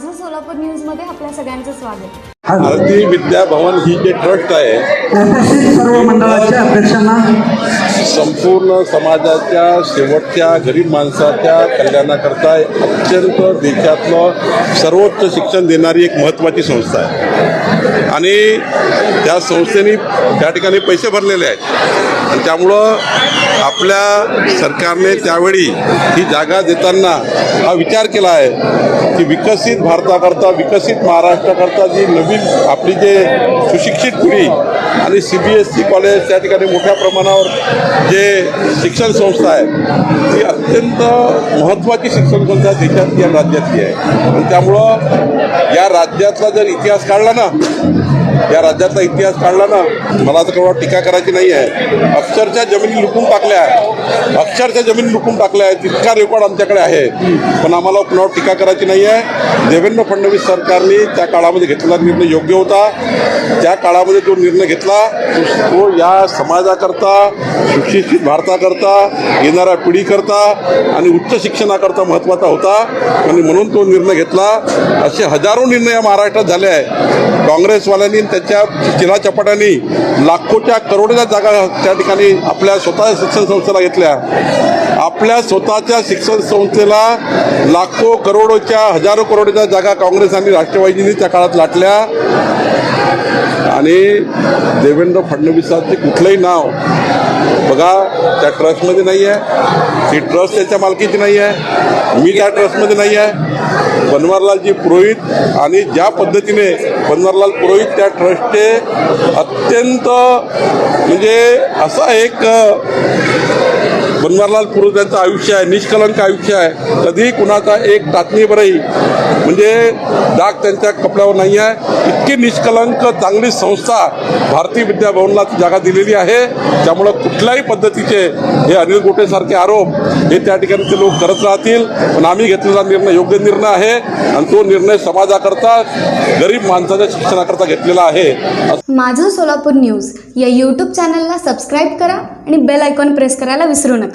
माझं सोलापूर न्यूजमध्ये आपल्या सगळ्यांचं स्वागत. भारतीय विद्या भवन ही जे ट्रस्ट आहे सर्व मंडळाच्या अध्यक्षांना. संपूर्ण समाजाच्या शेवटच्या गरीब माणसाच्या कल्याणाकरता अत्यंत देशातलं सर्वोच्च शिक्षण देणारी एक महत्त्वाची संस्था आहे. आणि त्या संस्थेने त्या ठिकाणी पैसे भरलेले आहेत. आणि त्यामुळं आपल्या सरकारने त्यावेळी ही जागा देताना हा विचार केला आहे की विकसित भारताकरता विकसित महाराष्ट्राकरता जी नवीन आपली जे सुशिक्षित पिढी आणि C B S C college त्या ठिकाणी मोठ्या प्रमाणावर जे शिक्षण संस्था आहे ती अत्यंत महत्त्वाची शिक्षण संस्था देशातली आणि राज्यातली आहे. आणि त्यामुळं या राज्यातला जर इतिहास काढला ना या राज्याचा इतिहास काढला ना मला तर केवळ टीका करायची नाही आहे. अक्षरशः जमिनी लुटून टाकल्या आहे. अक्षरशः जमिनी लुटून टाकल्या आहेत इतका रेकॉर्ड आमच्याकडे आहे. पण आम्हाला कुणावर टीका करायची नाही आहे. देवेंद्र फडणवीस सरकारने त्या काळामध्ये घेतलेला निर्णय योग्य होता. त्या काळामध्ये जो निर्णय घेतला तो या समाजाकरता सुशिक्षित भारताकरता येणाऱ्या पिढीकरता आणि उच्च शिक्षणाकरता महत्त्वाचा होता. आणि म्हणून तो निर्णय घेतला. असे हजारो निर्णय या महाराष्ट्रात झाले आहे काँग्रेसवाल्यांनी त्याच्या चिलाचपाटांनी लाखोच्या करोडोच्या जागा त्या ठिकाणी आपल्या स्वतः शिक्षण संस्थेला घेतल्या. आपल्या स्वतःच्या शिक्षण संस्थेला लाखो करोडोच्या हजारो करोडोच्या जागा काँग्रेस आणि राष्ट्रवादीने त्या काळात लाटल्या. आणि देवेंद्र फडणवीसांचे कुठलंही नाव बघा त्या ट्रस्टमध्ये नाही आहे. ती ट्रस्ट त्याच्या मालकीची नाही आहे. मी त्या ट्रस्टमध्ये नाही आहे. बनवारलालजी पुरोहित आणि ज्या पद्धतीने बनवारलाल पुरोहित त्या ट्रस्टचे अत्यंत म्हणजे असा एक बनवारलाल पुरोहित यांचं आयुष्य आहे निष्कलंक आयुष्य आहे. कधी कुणाचा एक टाचणीवरही म्हणजे डाग त्यांच्या कपड्यावर नाही आहे. इतकी निष्कलंक चांगली संस्था भारतीय विद्याभवनला जागा दिलेली आहे. त्यामुळं कुठल्याही पद्धतीचे हे अनिल गोटेसारखे आरोप हे त्या ठिकाणी ते लोक करत राहतील. पण आम्ही घेतलेला निर्णय योग्य निर्णय आहे. आणि तो निर्णय समाजाकरता गरीब माणसाच्या शिक्षणाकरता घेतलेला आहे. माझं सोलापूर न्यूज या यूट्यूब चॅनलला सबस्क्राईब करा आणि बेल आयकॉन प्रेस करायला विसरू नका.